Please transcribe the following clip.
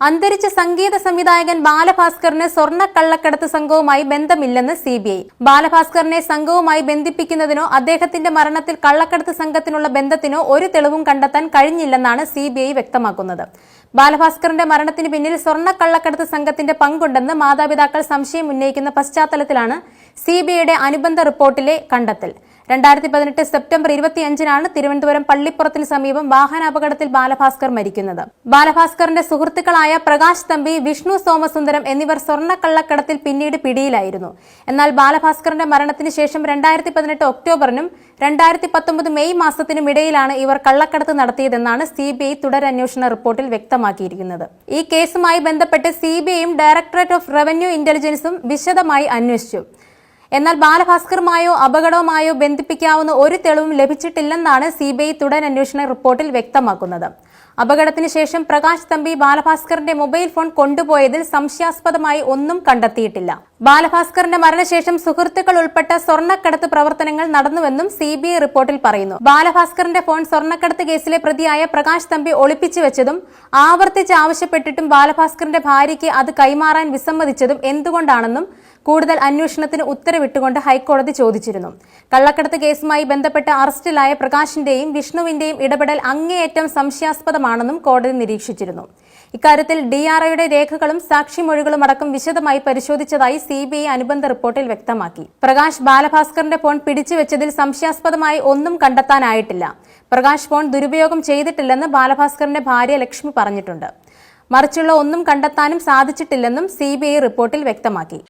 അന്തരിച്ച സംഗീത സംവിധായകൻ ബാലഭാസ്കറിന് സ്വർണ കള്ളക്കടത്ത് സംഘവുമായി ബന്ധമില്ലെന്ന് സി ബി ഐ ബാലഭാസ്കറിനെ സംഘവുമായി ബന്ധിപ്പിക്കുന്നതിനോ അദ്ദേഹത്തിന്റെ മരണത്തിൽ കള്ളക്കടത്ത് സംഘത്തിനുള്ള ബന്ധത്തിനോ ഒരു തെളിവും കണ്ടെത്താൻ കഴിഞ്ഞില്ലെന്നാണ് സി ബി ഐ വ്യക്തമാക്കുന്നത്. ബാലഭാസ്കറിന്റെ മരണത്തിന് പിന്നിൽ സ്വർണ കള്ളക്കടത്ത് സംഘത്തിന്റെ പങ്കുണ്ടെന്ന് മാതാപിതാക്കൾ സംശയം ഉന്നയിക്കുന്ന പശ്ചാത്തലത്തിലാണ് സി ബി ഐയുടെ അനുബന്ധ റിപ്പോർട്ടിലെ കണ്ടെത്തൽ. രണ്ടായിരത്തി പതിനെട്ട് സെപ്റ്റംബർ ഇരുപത്തിയഞ്ചിനാണ് തിരുവനന്തപുരം പള്ളിപ്പുറത്തിന് സമീപം വാഹനാപകടത്തിൽ ബാലഭാസ്കർ മരിക്കുന്നത്. ബാലഭാസ്കറിന്റെ സുഹൃത്തുക്കളായ പ്രകാശ് തമ്പി വിഷ്ണു സോമസുന്ദരം എന്നിവർ സ്വർണക്കള്ളക്കടത്തിൽ പിന്നീട് പിടിയിലായിരുന്നു. എന്നാൽ ബാലഭാസ്കറിന്റെ മരണത്തിന് ശേഷം രണ്ടായിരത്തി പതിനെട്ട് ഒക്ടോബറിനും രണ്ടായിരത്തി പത്തൊമ്പത് മെയ് മാസത്തിനും ഇടയിലാണ് ഇവർ കള്ളക്കടത്ത് നടത്തിയതെന്നാണ് സി ബി ഐ തുടരന്വേഷണ റിപ്പോർട്ടിൽ വ്യക്തമാക്കിയിരിക്കുന്നത്. ഈ കേസുമായി ബന്ധപ്പെട്ട് സി ബി ഐയും ഡയറക്ടറേറ്റ് ഓഫ് റവന്യൂ ഇന്റലിജൻസും വിശദമായി അന്വേഷിച്ചു. എന്നാൽ ബാലഭാസ്കറുമായോ അപകടവുമായോ ബന്ധിപ്പിക്കാവുന്ന ഒരു തെളിവും ലഭിച്ചിട്ടില്ലെന്നാണ് സി ബി ഐ റിപ്പോർട്ടിൽ വ്യക്തമാക്കുന്നത്. അപകടത്തിന് ശേഷം പ്രകാശ് തമ്പി ബാലഭാസ്കറിന്റെ മൊബൈൽ ഫോൺ കൊണ്ടുപോയതിൽ സംശയാസ്പദമായി ഒന്നും കണ്ടെത്തിയിട്ടില്ല. ബാലഭാസ്കറിന്റെ മരണശേഷം സുഹൃത്തുക്കൾ ഉൾപ്പെട്ട സ്വർണക്കടത്ത് പ്രവർത്തനങ്ങൾ നടന്നുവെന്നും സി ബി ഐ റിപ്പോർട്ടിൽ പറയുന്നു. ബാലഭാസ്കറിന്റെ ഫോൺ സ്വർണക്കടത്ത് കേസിലെ പ്രതിയായ പ്രകാശ് തമ്പി ഒളിപ്പിച്ചു വെച്ചതും ആവർത്തിച്ച് ആവശ്യപ്പെട്ടിട്ടും ബാലഭാസ്കറിന്റെ ഭാര്യയ്ക്ക് അത് കൈമാറാൻ വിസമ്മതിച്ചതും എന്തുകൊണ്ടാണെന്നും കൂടുതൽ അന്വേഷണത്തിന് ഉത്തരവിട്ടുകൊണ്ട് ഹൈക്കോടതി ചോദിച്ചിരുന്നു. കള്ളക്കടത്ത് കേസുമായി ബന്ധപ്പെട്ട് അറസ്റ്റിലായ പ്രകാശിന്റെയും വിഷ്ണുവിന്റെയും ഇടപെടൽ അങ്ങേയറ്റം സംശയാസ്പദമാണെന്നും കോടതി നിരീക്ഷിച്ചിരുന്നു. ഇക്കാര്യത്തിൽ ഡിആർഐയുടെ രേഖകളും സാക്ഷിമൊഴികളും അടക്കം വിശദമായി പരിശോധിച്ചതായി സി അനുബന്ധ റിപ്പോർട്ടിൽ വ്യക്തമാക്കി. പ്രകാശ് ബാലഭാസ്കറിന്റെ ഫോൺ പിടിച്ചുവെച്ചതിൽ സംശയാസ്പദമായി ഒന്നും കണ്ടെത്താനായിട്ടില്ല. പ്രകാശ് ഫോൺ ദുരുപയോഗം ചെയ്തിട്ടില്ലെന്ന് ബാലഭാസ്കറിന്റെ ഭാര്യ ലക്ഷ്മി പറഞ്ഞിട്ടുണ്ട്. മറിച്ചുള്ള ഒന്നും കണ്ടെത്താനും സാധിച്ചിട്ടില്ലെന്നും സി റിപ്പോർട്ടിൽ വ്യക്തമാക്കി.